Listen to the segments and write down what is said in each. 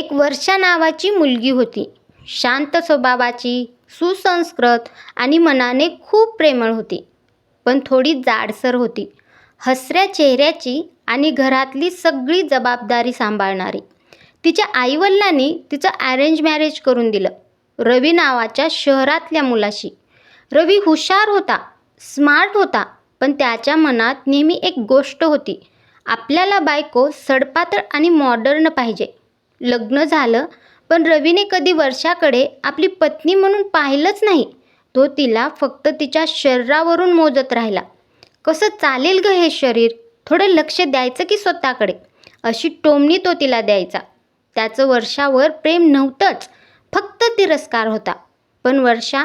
एक वर्षा नावाची मुलगी होती. शांत स्वभावाची सुसंस्कृत आणि मनाने खूप प्रेमळ होती पण थोडी जाडसर होती. हसऱ्या चेहऱ्याची आणि घरातली सगळी जबाबदारी सांभाळणारी. तिच्या आईवडिलांनी तिचं अरेंज मॅरेज करून दिलं रवी नावाच्या शहरातल्या मुलाशी. रवी हुशार होता स्मार्ट होता पण त्याच्या मनात नेहमी एक गोष्ट होती. आपल्याला बायको सडपातळ आणि मॉडर्न पाहिजे. लग्न झालं पण रवीने कधी वर्षाकडे आपली पत्नी म्हणून पाहिलंच नाही. तो तिला फक्त तिच्या शरीरावरून मोजत राहिला. कसं चालेल ग हे शरीर? थोडं लक्ष द्यायचं की स्वतःकडे? अशी टोमणी तो तिला द्यायचा. त्याचं वर्षावर प्रेम नव्हतंच फक्त तिरस्कार होता. पण वर्षा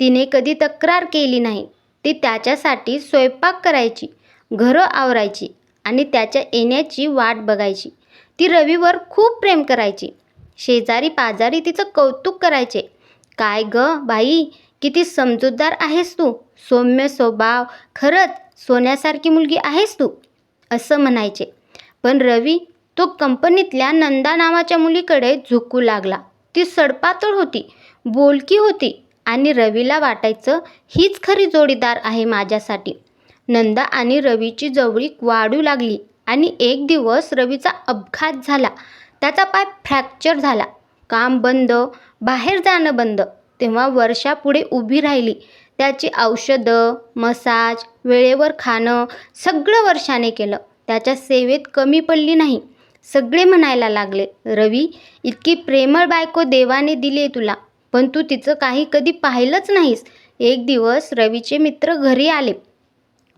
तिने कधी तक्रार केली नाही. ती त्याच्यासाठी स्वयंपाक करायची घरं आवरायची आणि त्याच्या येण्याची वाट बघायची. ती रवीवर खूप प्रेम करायची. शेजारी पाजारी तिचं कौतुक करायचे. काय ग बाई किती समजूतदार आहेस तू. सौम्य स्वभाव खरंच सोन्यासारखी मुलगी आहेस तू असं म्हणायचे. पण रवी तो कंपनीतल्या नंदा नावाच्या मुलीकडे झुकू लागला. ती सडपातळ होती बोलकी होती आणि रवीला वाटायचं हीच खरी जोडीदार आहे माझ्यासाठी. नंदा आणि रवीची जवळीक वाढू लागली. आणि एक दिवस रवीचा अपघात झाला. त्याचा पाय फ्रॅक्चर झाला. काम बंद बाहेर जाणं बंद. तेव्हा वर्षा पुढे उभी राहिली. त्याची औषधं मसाज वेळेवर खाणं सगळं वर्षाने केलं. त्याच्या सेवेत कमी पडली नाही. सगळे म्हणायला लागले रवी इतकी प्रेमळ बायको देवाने दिली आहे तुला पण तू तिचं काही कधी पाहिलंच नाहीस. एक दिवस रवीचे मित्र घरी आले.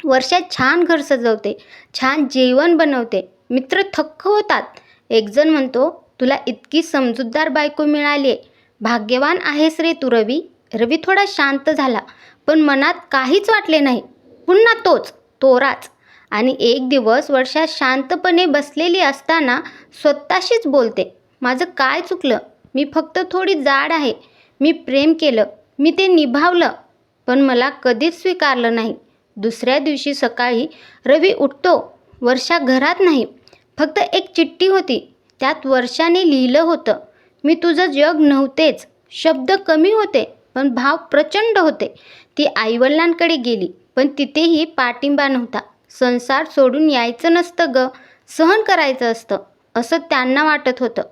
वर्षात छान घर सजवते छान जेवण बनवते मित्र थक्क होतात. एकजण म्हणतो तुला इतकी समजूतदार बायको मिळाली आहे भाग्यवान आहेस रे तू रवी. रवी थोडा शांत झाला पण मनात काहीच वाटले नाही. पुन्हा तोच तोराच. आणि एक दिवस वर्षा शांतपणे बसलेली असताना स्वतःशीच बोलते माझं काय चुकलं? मी फक्त थोडी जाड आहे. मी प्रेम केलं. मी ते निभावलं. पण मला कधीच स्वीकारलं नाही. दुसऱ्या दिवशी सकाळी रवी उठतो. वर्षा घरात नाही. फक्त एक चिठ्ठी होती. त्यात वर्षाने लिहिलं होतं मी तुझं जग नव्हतेच. शब्द कमी होते पण भाव प्रचंड होते. ती आईवडिलांकडे गेली पण तिथेही पाठिंबा नव्हता. संसार सोडून यायचं नसतं ग सहन करायचं असतं असं त्यांना वाटत होतं.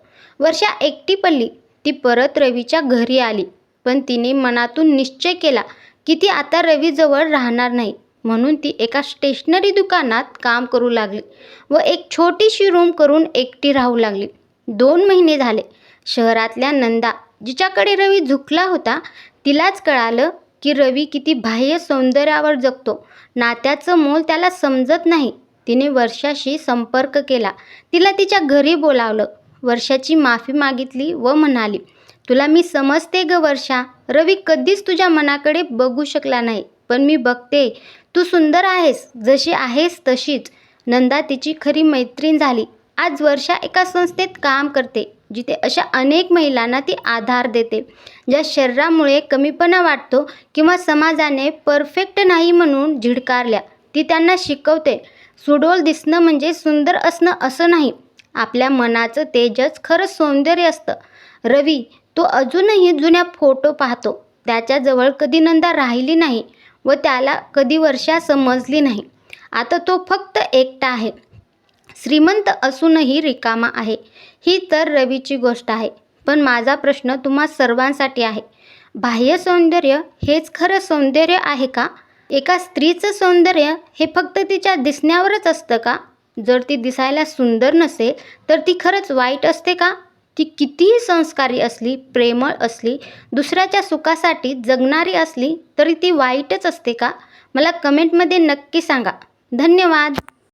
वर्षा एकटी पडली. ती परत रवीच्या घरी आली पण तिने मनातून निश्चय केला की ती आता रवीजवळ राहणार नाही. म्हणून ती एका स्टेशनरी दुकानात काम करू लागली व एक छोटीशी रूम करून एकटी राहू लागली. दोन महिने झाले. शहरातल्या नंदा जिच्याकडे रवी झुकला होता तिलाच कळालं की रवी किती बाह्य सौंदर्यावर जगतो. नात्याचं मोल त्याला समजत नाही. तिने वर्षाशी संपर्क केला. तिला तिच्या घरी बोलावलं. वर्षाची माफी मागितली व म्हणाली तुला मी समजते ग वर्षा. रवी कधीच तुझ्या मनाकडे बघू शकला नाही. पण मी बघते. तू सुंदर आहेस जशी आहेस तशीच. नंदा तिची खरी मैत्रीण झाली. आज वर्षा एका संस्थेत काम करते जिथे अशा अनेक महिलांना ती आधार देते. ज्या शरीरामुळे कमीपणा वाटतो किंवा समाजाने परफेक्ट नाही म्हणून झिडकारल्या ती त्यांना शिकवते. सुडोल दिसणं म्हणजे सुंदर असणं असं नाही. आपल्या मनाचं तेजच खरं सौंदर्य असतं. रवी तो अजूनही जुन्या फोटो पाहतो. त्याच्याजवळ कधी नंदा राहिली नाही. व त्याला कधी वर्षा समजली नाही. आता तो फक्त एकटा आहे. श्रीमंत असूनही रिकामा आहे. ही तर रवीची गोष्ट आहे. पण माझा प्रश्न तुम्हा सर्वांसाठी आहे. बाह्य सौंदर्य हेच खरं सौंदर्य आहे का? एका स्त्रीचं सौंदर्य हे फक्त तिच्या दिसण्यावरच असतं का? जर ती दिसायला सुंदर नसेल तर ती खरंच वाईट असते का? ती कितीही संस्कारी असली प्रेमळ असली दुसऱ्याच्या सुखासाठी जगणारी असली तरी ती वाईटच असते का? मला कमेंटमध्ये नक्की सांगा. धन्यवाद.